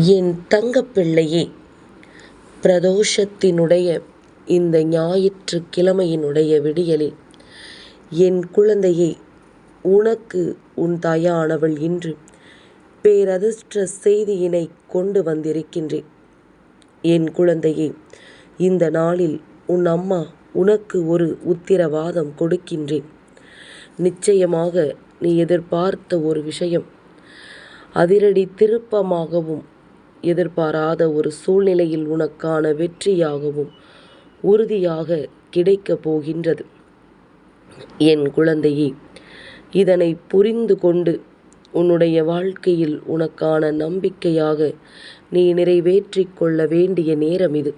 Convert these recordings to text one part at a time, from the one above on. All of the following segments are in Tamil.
என் தங்கப்பிள்ளையே பிரதோஷத்தினுடைய இந்த ஞாயிற்று கிழமையினுடைய விடியலில் என் குழந்தையே உனக்கு உன் தாயானவள் இன்று பேரதிர்ஷ்ட செய்தியினை கொண்டு வந்திருக்கின்றேன். என் குழந்தையே இந்த நாளில் உன் அம்மா உனக்கு ஒரு உத்திரவாதம் கொடுக்கின்றேன். நிச்சயமாக நீ எதிர்பார்த்த ஒரு விஷயம் அதிரடி திருப்பமாகவும் எதிர்பாராத ஒரு சூழ்நிலையில் உனக்கான வெற்றியாகவும் உறுதியாக கிடைக்கப் போகின்றது. என் குழந்தையே இதனை புரிந்து கொண்டு உன்னுடைய வாழ்க்கையில் உனக்கான நம்பிக்கையாக நீ நிறைவேற்றிக் கொள்ள வேண்டிய நேரம் இது.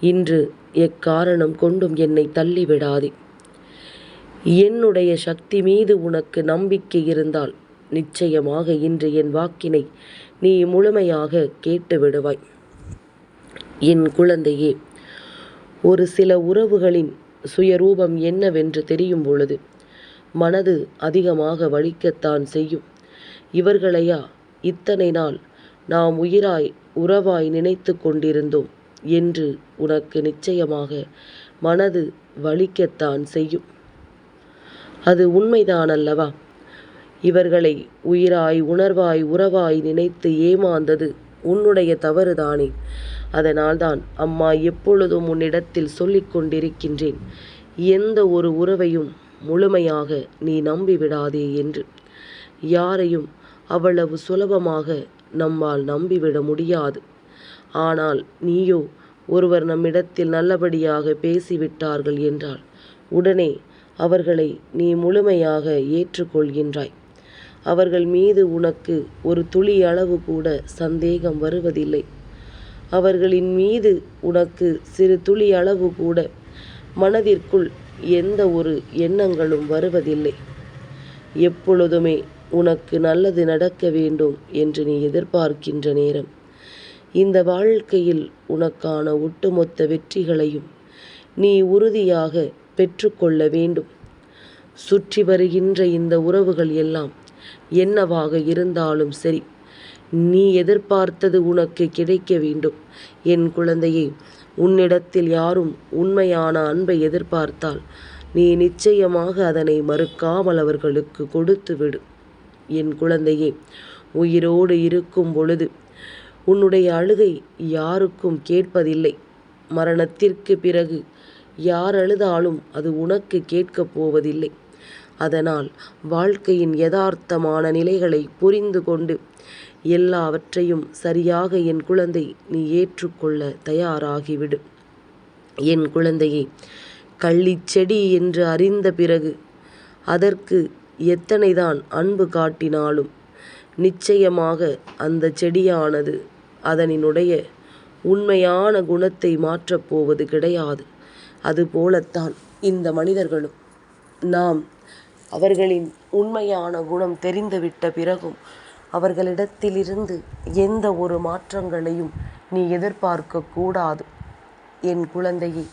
இன்று எக்காரணம் கொண்டும் என்னை தள்ளிவிடாதே. என்னுடைய சக்தி மீது உனக்கு நம்பிக்கை இருந்தால் நிச்சயமாக இன்று என் வாக்கினை நீ முழுமையாக கேட்டு விடுவாய். என் குழந்தையே ஒரு சில உறவுகளின் சுயரூபம் என்னவென்று தெரியும் பொழுது மனது அதிகமாக வலிக்கத்தான் செய்யும். இவர்களையா இத்தனை நாள் நாம் உயிராய் உறவாய் நினைத்து கொண்டிருந்தோம் என்று உனக்கு நிச்சயமாக மனது வலிக்கத்தான் செய்யும். அது உண்மைதான் அல்லவா இவர்களை உயிராய் உணர்வாய் உறவாய் நினைத்து ஏமாந்தது உன்னுடைய தவறுதானே. அதனால்தான் அம்மா எப்பொழுதும் உன்னிடத்தில் சொல்லிக் கொண்டிருக்கின்றேன். எந்த ஒரு உறவையும் முழுமையாக நீ நம்பிவிடாதே என்று. யாரையும் அவ்வளவு சுலபமாக நம்மால் நம்பிவிட முடியாது. ஆனால் நீயோ ஒருவர் நம்மிடத்தில் நல்லபடியாக பேசிவிட்டார்கள் என்றால் உடனே அவர்களை நீ முழுமையாக ஏற்றுக்கொள்கின்றாய். அவர்கள் மீது உனக்கு ஒரு துளி அளவு கூட சந்தேகம் வருவதில்லை. அவர்களின் மீது உனக்கு சிறு துளி அளவு கூட மனதிற்குள் எந்த ஒரு எண்ணங்களும் வருவதில்லை. எப்பொழுதுமே உனக்கு நல்லது நடக்க வேண்டும் என்று நீ எதிர்பார்க்கின்ற நேரம். இந்த வாழ்க்கையில் உனக்கான ஒட்டுமொத்த வெற்றிகளையும் நீ உறுதியாக பெற்றுக்கொள்ள வேண்டும். சுற்றி வருகின்ற இந்த உறவுகள் எல்லாம் என்னவாக இருந்தாலும் சரி நீ எதிர்பார்த்தது உனக்கு கிடைக்க வேண்டும். என் குழந்தையே உன்னிடத்தில் யாரும் உண்மையான அன்பை எதிர்பார்த்தால் நீ நிச்சயமாக அதனை மறுக்காமல் அவர்களுக்கு கொடுத்து விடு. என் குழந்தையே உயிரோடு இருக்கும் பொழுது உன்னுடைய அழுகை யாருக்கும் கேட்பதில்லை. மரணத்திற்கு பிறகு யார் அழுதாலும் அது உனக்கு கேட்கப் போவதில்லை. அதனால் வாழ்க்கையின் யதார்த்தமான நிலைகளை புரிந்து கொண்டு எல்லாவற்றையும் சரியாக என் குழந்தை நீ ஏற்றுக்கொள்ள தயாராகிவிடு. என் குழந்தையை கள்ளிச்செடி என்று அறிந்த பிறகு அதற்கு எத்தனைதான் அன்பு காட்டினாலும் நிச்சயமாக அந்த செடியானது அதனினுடைய உண்மையான குணத்தை மாற்றப்போவது கிடையாது. அதுபோலத்தான் இந்த மனிதர்களும். நாம் அவர்களின் உண்மையான குணம் தெரிந்துவிட்ட பிறகும் அவர்களிடத்திலிருந்து எந்த ஒரு மாற்றங்களையும் நீ எதிர்பார்க்க கூடாது. என் குழந்தையே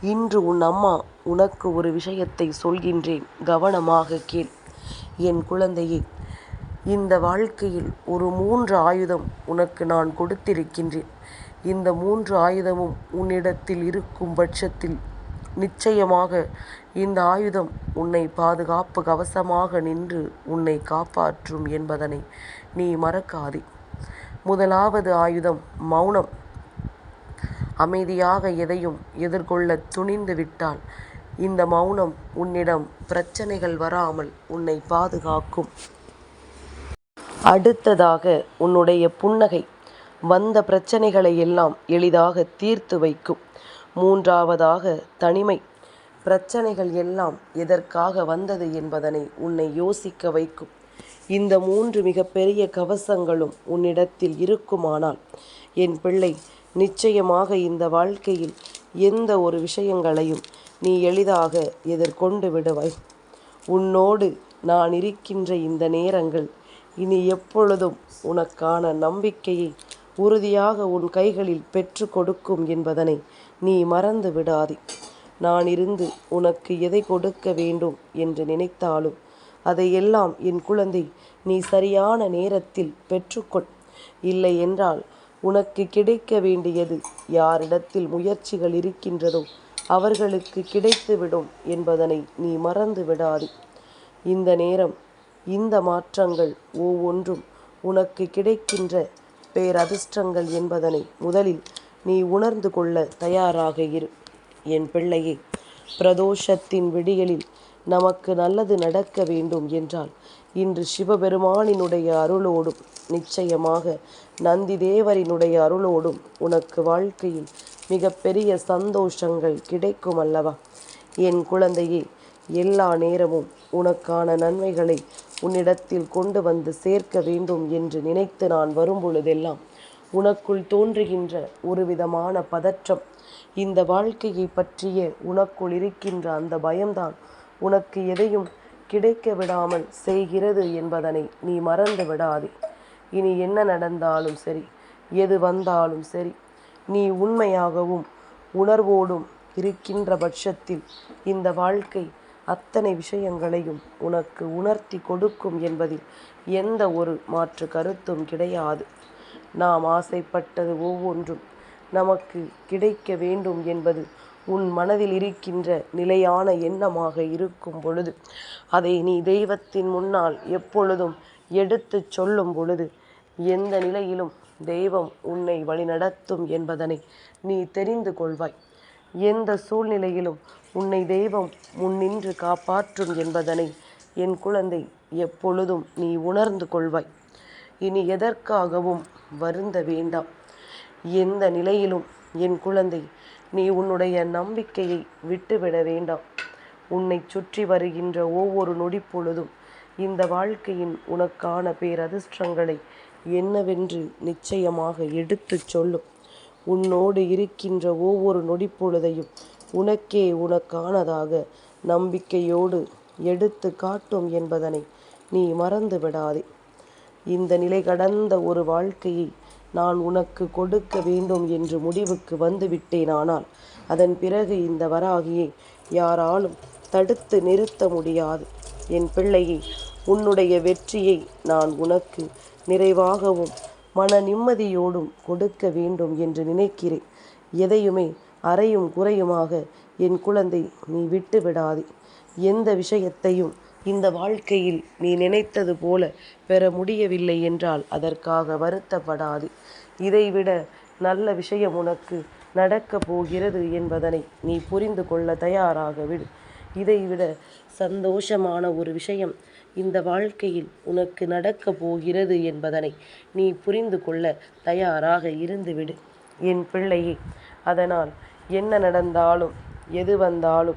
இன்று உன் அம்மா உனக்கு ஒரு விஷயத்தை சொல்கின்றேன். கவனமாக கேள். என் குழந்தையே இந்த வாழ்க்கையில் ஒரு மூன்று ஆயுதம் உனக்கு நான் கொடுத்திருக்கின்றேன். இந்த மூன்று ஆயுதமும் உன்னிடத்தில் இருக்கும் பட்சத்தில் நிச்சயமாக இந்த ஆயுதம் உன்னை பாதுகாப்பு கவசமாக நின்று உன்னை காப்பாற்றும் என்பதனை நீ மறக்காதே. முதலாவது ஆயுதம் மௌனம். அமைதியாக எதையும் எதிர்கொள்ள துணிந்து விட்டால் இந்த மௌனம் உன்னிடம் பிரச்சனைகள் வராமல் உன்னை பாதுகாக்கும். அடுத்ததாக உன்னுடைய புன்னகை. வந்த பிரச்சனைகளை எல்லாம் எளிதாக தீர்த்து வைக்கும். மூன்றாவதாக தனிமை. பிரச்சனைகள் எல்லாம் எதற்காக வந்தது என்பதனை உன்னை யோசிக்க வைக்கும். இந்த மூன்று மிகப்பெரிய கவசங்களும் உன்னிடத்தில் இருக்குமானால் என் பிள்ளை நிச்சயமாக இந்த வாழ்க்கையில் எந்த ஒரு விஷயங்களையும் நீ எளிதாக எதிர்கொண்டு விடுவாய். உன்னோடு நான் இருக்கின்ற இந்த நேரங்கள் இனி எப்பொழுதும் உனக்கான நம்பிக்கையை உறுதியாக உன் கைகளில் பெற்று கொடுக்கும் என்பதனை நீ மறந்து விடாதே. நான் இருந்து உனக்கு எதை கொடுக்க வேண்டும் என்று நினைத்தாலும் அதையெல்லாம் என் குழந்தை நீ சரியான நேரத்தில் பெற்றுக்கொள். இல்லை என்றால் உனக்கு கிடைக்க வேண்டியது யாரிடத்தில் முயற்சிகள் இருக்கின்றதோ அவர்களுக்கு கிடைத்துவிடும் என்பதனை நீ மறந்து விடாதே. இந்த நேரம் இந்த மாற்றங்கள் ஒவ்வொன்றும் உனக்கு கிடைக்கின்ற பேரதிர்ஷ்டங்கள் என்பதனை முதலில் நீ உணர்ந்து கொள்ள தயாராக இரு. என் பிள்ளையே பிரதோஷத்தின் விடியலில் நமக்கு நல்லது நடக்க வேண்டும் என்றால் இன்று சிவபெருமானினுடைய அருளோடும் நிச்சயமாக நந்தி தேவரினுடைய அருளோடும் உனக்கு வாழ்க்கையில் மிகப்பெரிய சந்தோஷங்கள் கிடைக்கும் அல்லவா என் குழந்தையே எல்லா நேரமும் உனக்கான நன்மைகளை உன்னிடத்தில் கொண்டு வந்து சேர்க்க வேண்டும் என்று நினைத்து நான் வரும்பொழுதெல்லாம் உனக்குள் தோன்றுகின்ற ஒரு விதமான பதற்றம். இந்த வாழ்க்கையை பற்றிய உனக்குள் இருக்கின்ற அந்த பயம்தான் உனக்கு எதையும் கிடைக்க விடாமல் செய்கிறது என்பதனை நீ மறந்து விடாதே. இனி என்ன நடந்தாலும் சரி எது வந்தாலும் சரி நீ உண்மையாகவும் உணர்வோடும் இருக்கின்ற பட்சத்தில் இந்த வாழ்க்கை அத்தனை விஷயங்களையும் உனக்கு உணர்த்தி கொடுக்கும் என்பதில் எந்த ஒரு மாற்று கருத்தும் கிடையாது. நாம் ஆசைப்பட்டது ஒவ்வொன்றும் நமக்கு கிடைக்க வேண்டும் என்பது உன் மனதில் இருக்கின்ற நிலையான எண்ணமாக இருக்கும் பொழுது அதை நீ தெய்வத்தின் முன்னால் எப்பொழுதும் எடுத்து சொல்லும் பொழுது எந்த நிலையிலும் தெய்வம் உன்னை வழிநடத்தும் என்பதனை நீ தெரிந்து கொள்வாய். எந்த சூழ்நிலையிலும் உன்னை தெய்வம் முன்னின்று காப்பாற்றும் என்பதனை என் குழந்தை எப்பொழுதும் நீ உணர்ந்து கொள்வாய். இனி எதற்காகவும் வருந்த வேண்டாம். எந்த நிலையிலும் என் குழந்தை நீ உன்னுடைய நம்பிக்கையை விட்டுவிட வேண்டாம். உன்னை சுற்றி வருகின்ற ஒவ்வொரு நொடி பொழுதும் இந்த வாழ்க்கையின் உனக்கான பேரதிர்ஷ்டங்களை என்னவென்று நிச்சயமாக எடுத்துச் சொல்லும். உன்னோடு இருக்கின்ற ஒவ்வொரு நொடி பொழுதையும் உனக்கே உனக்கானதாக நம்பிக்கையோடு எடுத்து காட்டும் என்பதனை நீ மறந்து விடாதே. இந்த நிலை கடந்த ஒரு வாழ்க்கையை நான் உனக்கு கொடுக்க வேண்டும் என்று முடிவுக்கு வந்துவிட்டேனானால் அதன் பிறகு இந்த வராகியை யாராலும் தடுத்து நிறுத்த முடியாது. என் பிள்ளையை உன்னுடைய வெற்றியை நான் உனக்கு நிறைவாகவும் மன நிம்மதியோடும் கொடுக்க வேண்டும் என்று நினைக்கிறேன். எதையுமே அறையும் குறையுமாக என் குழந்தை நீ விட்டு விடாதே. எந்த விஷயத்தையும் இந்த வாழ்க்கையில் நீ நினைத்தது போல பெற முடியவில்லை என்றால் அதற்காக வருத்தப்படாது. இதைவிட நல்ல விஷயம் உனக்கு நடக்கப் போகிறது என்பதனை நீ புரிந்து கொள்ள தயாராக விடு. இதைவிட சந்தோஷமான ஒரு விஷயம் இந்த வாழ்க்கையில் உனக்கு நடக்கப் போகிறது என்பதனை நீ புரிந்து கொள்ள தயாராக இருந்துவிடு என் பிள்ளையே அதனால் என்ன நடந்தாலும் எது வந்தாலும்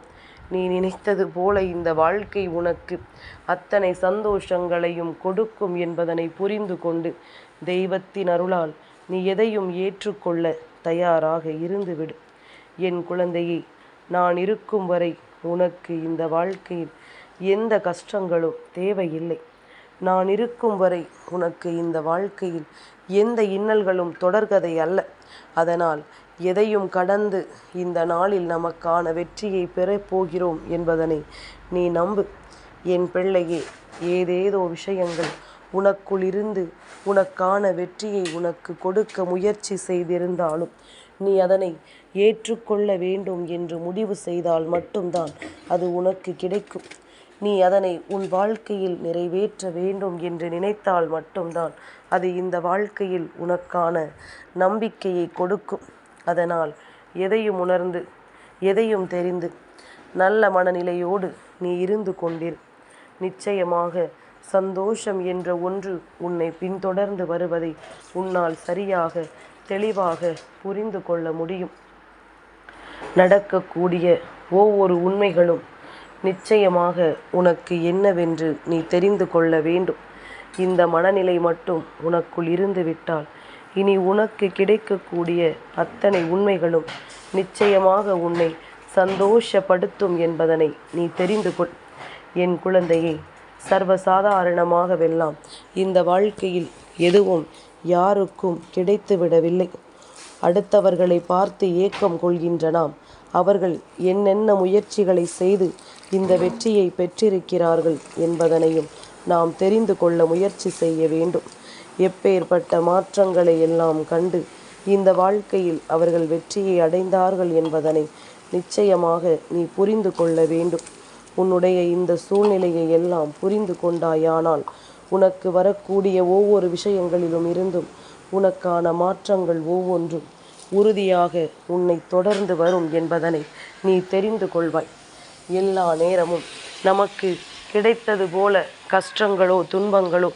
நீ நினைத்தது போல இந்த வாழ்க்கை உனக்கு. அத்தனை சந்தோஷங்களையும் கொடுக்கும் என்பதனை புரிந்து கொண்டு தெய்வத்தின் அருளால் நீ எதையும் ஏற்றுக்கொள்ள தயாராக இருந்துவிடு. என் குழந்தையை நான் இருக்கும் வரை உனக்கு இந்த வாழ்க்கையில் எந்த கஷ்டங்களும் தேவையில்லை. நான் இருக்கும் வரை உனக்கு இந்த வாழ்க்கையில் எந்த இன்னல்களும் தொடர்கதை அல்ல. அதனால் எதையும் கடந்து இந்த நாளில் நமக்கான வெற்றியை பெறப் போகிறோம் என்பதனை நீ நம்பு. என் பிள்ளையே ஏதேதோ விஷயங்கள் உனக்குள் இருந்து உனக்கான வெற்றியை உனக்கு கொடுக்க முயற்சி செய்திருந்தாலும் நீ அதனை ஏற்றுக்கொள்ள வேண்டும் என்று முடிவு செய்தால் மட்டும்தான் அது உனக்கு கிடைக்கும். நீ அதனை உன் வாழ்க்கையில் நிறைவேற்ற வேண்டும் என்று நினைத்தால் மட்டும்தான் அது இந்த வாழ்க்கையில் உனக்கான நம்பிக்கையை கொடுக்கும். அதனால் எதையும் உணர்ந்து எதையும் தெரிந்து நல்ல மனநிலையோடு நீ இருந்து கொண்டிரு. நிச்சயமாக சந்தோஷம் என்ற ஒன்று உன்னை பின்தொடர்ந்து வருவதை உன்னால் சரியாக தெளிவாக புரிந்து கொள்ள முடியும். நடக்கக்கூடிய ஒவ்வொரு உண்மைகளும் நிச்சயமாக உனக்கு என்னவென்று நீ தெரிந்து கொள்ள வேண்டும். இந்த மனநிலை மட்டும் உனக்குள் இருந்துவிட்டால் இனி உனக்கு கிடைக்கக்கூடிய அத்தனை உண்மைகளும் நிச்சயமாக உன்னை சந்தோஷப்படுத்தும் என்பதனை நீ தெரிந்து கொள். என் குழந்தையே சர்வசாதாரணமாகவெல்லாம் இந்த வாழ்க்கையில் எதுவும் யாருக்கும் கிடைத்துவிடவில்லை. அடுத்தவர்களை பார்த்து ஏக்கம் கொள்கின்ற நாம் அவர்கள் என்னென்ன முயற்சிகளை செய்து இந்த வெற்றியை பெற்றிருக்கிறார்கள் என்பதனையும் நாம் தெரிந்து கொள்ள முயற்சி செய்ய வேண்டும். எப்பேற்பட்ட மாற்றங்களை எல்லாம் கண்டு இந்த வாழ்க்கையில் அவர்கள் வெற்றியை அடைந்தார்கள் என்பதனை நிச்சயமாக நீ புரிந்து கொள்ள வேண்டும். உன்னுடைய இந்த சூழ்நிலையை எல்லாம் புரிந்து கொண்டாயானால் உனக்கு வரக்கூடிய ஒவ்வொரு விஷயங்களிலும் இருந்தும் உனக்கான மாற்றங்கள் ஒவ்வொன்றும் உறுதியாக உன்னை தொடர்ந்து வரும் என்பதனை நீ தெரிந்து கொள்வாய். எல்லா நேரமும் நமக்கு கிடைத்தது போல கஷ்டங்களோ துன்பங்களோ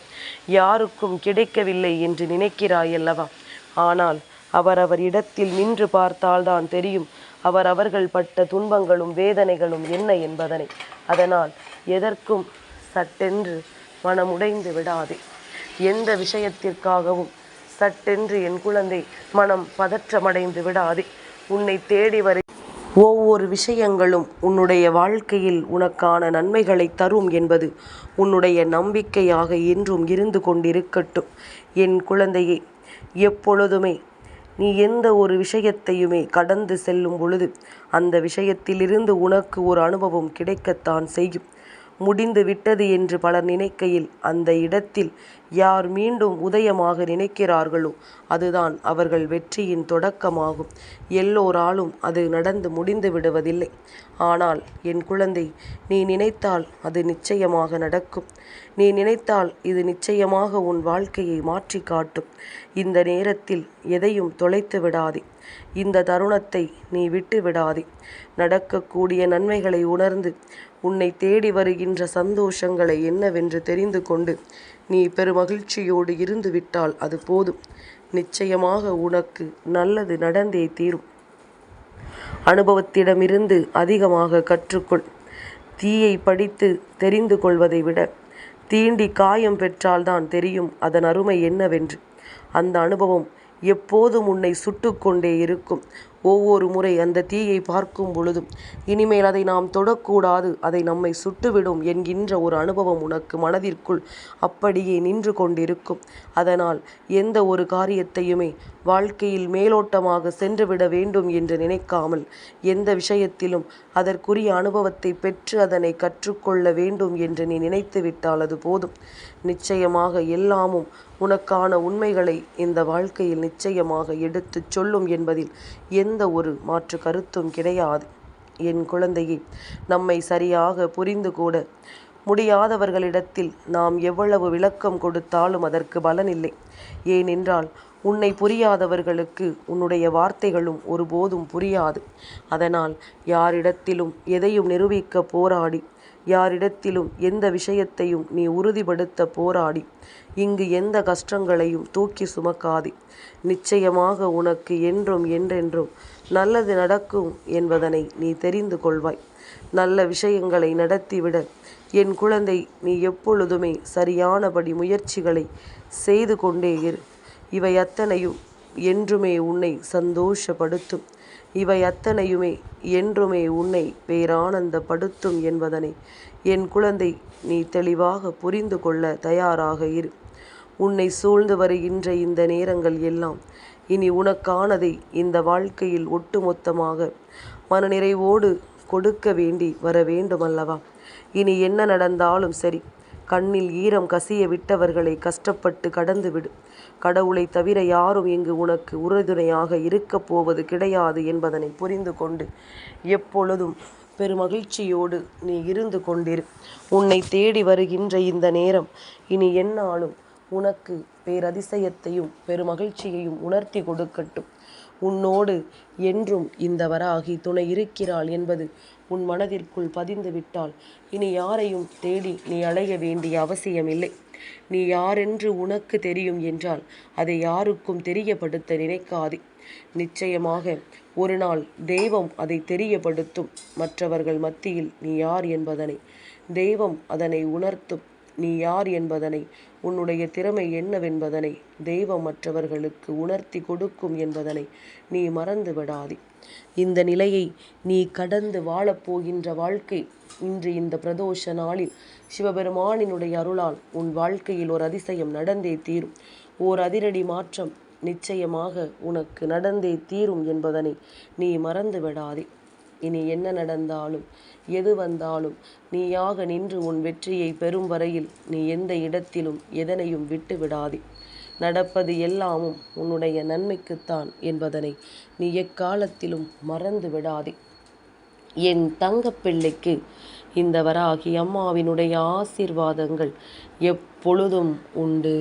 யாருக்கும் கிடைக்கவில்லை என்று நினைக்கிறாயல்லவா? ஆனால் அவரவர் இடத்தில் நின்று பார்த்தால்தான் தெரியும் அவர் அவர்கள் பட்ட துன்பங்களும் வேதனைகளும் என்ன என்பதனை. அதனால் எதற்கும் சட்டென்று மனமுடைந்து விடாதே. எந்த விஷயத்திற்காகவும் சட்டென்று என் குழந்தை மனம் பதற்றமடைந்து விடாதே. உன்னை தேடி வரை ஒவ்வொரு விஷயங்களும் உன்னுடைய வாழ்க்கையில் உனக்கான நன்மைகளை தரும் என்பது உன்னுடைய நம்பிக்கையாக என்றும் இருந்து கொண்டிருக்கட்டும். என் குழந்தையே எப்பொழுதுமே நீ எந்த ஒரு விஷயத்தையுமே கடந்து செல்லும் பொழுது அந்த விஷயத்திலிருந்து உனக்கு ஒரு அனுபவம் கிடைக்கத்தான் செய்யும். முடிந்து விட்டது என்று பலர் நினைக்கையில் அந்த இடத்தில் யார் மீண்டும் உதயமாக நினைக்கிறார்களோ அதுதான் அவர்கள் வெற்றியின் தொடக்கமாகும். எல்லோராலும் அது நடந்து முடிந்து விடுவதில்லை. ஆனால் என் குழந்தை நீ நினைத்தால் அது நிச்சயமாக நடக்கும். நீ நினைத்தால் இது நிச்சயமாக உன் வாழ்க்கையை மாற்றி காட்டும். இந்த நேரத்தில் எதையும் தொலைத்து விடாதே. இந்த தருணத்தை நீ விட்டு விடாதே. நடக்கக்கூடிய நன்மைகளை உணர்ந்து உன்னை தேடி வருகின்ற சந்தோஷங்களை என்னவென்று தெரிந்து கொண்டு நீ பெருமகிழ்ச்சியோடு இருந்து விட்டால் அது போதும். நிச்சயமாக உனக்கு நல்லது நடந்தே தீரும். அனுபவத்திடமிருந்து அதிகமாக கற்றுக்கொள். தீயை படித்து தெரிந்து கொள்வதை விட தீண்டி காயம் பெற்றால்தான் தெரியும் அதன் அருமை என்னவென்று. அந்த அனுபவம் எப்போதும் உன்னை சுட்டுக்கொண்டே இருக்கும். ஒவ்வொரு முறை அந்த தீயை பார்க்கும் பொழுதும் இனிமேல் அதை நாம் தொடக்கூடாது அதை நம்மை சுட்டுவிடும் என்கின்ற ஒரு அனுபவம் உனக்கு மனதிற்குள் அப்படியே நின்று கொண்டிருக்கும். அதனால் எந்த ஒரு காரியத்தையுமே வாழ்க்கையில் மேலோட்டமாக சென்றுவிட வேண்டும் என்று நினைக்காமல் எந்த விஷயத்திலும் அதற்குரிய அனுபவத்தை பெற்று அதனை கற்றுக்கொள்ள வேண்டும் என்று நீ நினைத்து விட்டால் அது போதும். நிச்சயமாக எல்லாமும் உனக்கான உண்மைகளை இந்த வாழ்க்கையில் நிச்சயமாக எடுத்துச் சொல்லும் என்பதில் எந்த ஒரு மாற்று கருத்தும் கிடையாது. என் குழந்தையை நம்மை சரியாக புரிந்து கூட முடியாதவர்களிடத்தில் நாம் எவ்வளவு விளக்கம் கொடுத்தாலும் அதற்கு பலனில்லை. ஏனென்றால் உன்னை புரியாதவர்களுக்கு உன்னுடைய வார்த்தைகளும் ஒருபோதும் புரியாது. அதனால் யாரிடத்திலும் எதையும் நிரூபிக்க போராடி யாரிடத்திலும் எந்த விஷயத்தையும் நீ உறுதிப்படுத்த போராடி. இங்கு எந்த கஷ்டங்களையும் தூக்கி சுமக்காதே. நிச்சயமாக உனக்கு என்றும் என்றென்றும் நல்லது நடக்கும் என்பதனை நீ தெரிந்து கொள்வாய். நல்ல விஷயங்களை நடத்திவிட என் குழந்தை நீ எப்பொழுதுமே சரியானபடி முயற்சிகளை செய்து கொண்டே இரு. இவை அத்தனையும் என்றுமே உன்னை சந்தோஷப்படுத்தும். இவை அத்தனையுமே என்றுமே உன்னை பேரானந்தப்படுத்தும் என்பதனை என் குழந்தை நீ தெளிவாக புரிந்து கொள்ள தயாராக இரு. உன்னை சூழ்ந்து வருகின்ற இந்த நேரங்கள் எல்லாம் இனி உனக்கானதை இந்த வாழ்க்கையில் ஒட்டுமொத்தமாக மனநிறைவோடு கொடுக்க வேண்டி வர வேண்டுமல்லவா? இனி என்ன நடந்தாலும் சரி கண்ணில் ஈரம் கசிய விட்டவர்களை கஷ்டப்பட்டு கடந்து கடவுளைத் கடவுளை தவிர யாரும் இங்கு உனக்கு உறுதுணையாக இருக்கப் போவது கிடையாது என்பதனை புரிந்து கொண்டு எப்பொழுதும் பெருமகிழ்ச்சியோடு நீ இருந்து கொண்டிரு. உன்னை தேடி வருகின்ற இந்த நேரம் இனி என்னாலும் உனக்கு பேரதிசயத்தையும் பெருமகிழ்ச்சியையும் உணர்த்தி கொடுக்கட்டும். உன்னோடு என்றும் இந்த வராகி துணை இருக்கிறாள் என்பது உன் மனதிற்குள் பதிந்து விட்டால் இனி யாரையும் தேடி நீ அலைய வேண்டிய அவசியமில்லை. நீ யாரென்று உனக்கு தெரியும் என்றால் அதை யாருக்கும் தெரியப்படுத்த நினைக்காதே. நிச்சயமாக ஒரு நாள் தெய்வம் அதை தெரியப்படுத்தும். மற்றவர்கள் மத்தியில் நீ யார் என்பதனை தெய்வம் அதனை உணர்த்தும். நீ யார் என்பதனை உன்னுடைய திறமை என்னவென்பதனை தெய்வம் மற்றவர்களுக்கு உணர்த்தி கொடுக்கும் என்பதனை நீ மறந்து விடாதே இந்த நிலையை நீ கடந்து வாழப்போகின்ற வாழ்க்கை இன்று இந்த பிரதோஷ நாளில் சிவபெருமானினுடைய அருளால் உன் வாழ்க்கையில் ஒரு அதிசயம் நடந்தே தீரும். ஓர் அதிரடி மாற்றம் நிச்சயமாக உனக்கு நடந்தே தீரும் என்பதனை நீ மறந்து விடாதே இனி என்ன நடந்தாலும் எது வந்தாலும் நீயாக நின்று உன் வெற்றியை பெறும் வரையில் நீ எந்த இடத்திலும் எதனையும் விட்டு விடாதே நடப்பது எல்லாமும் உன்னுடைய நன்மைக்குத்தான் என்பதனை நீ எக்காலத்திலும் மறந்து விடாதே என் தங்கப்பிள்ளைக்கு இந்த வராகி அம்மாவினுடைய ஆசீர்வாதங்கள் எப்பொழுதும் உண்டு.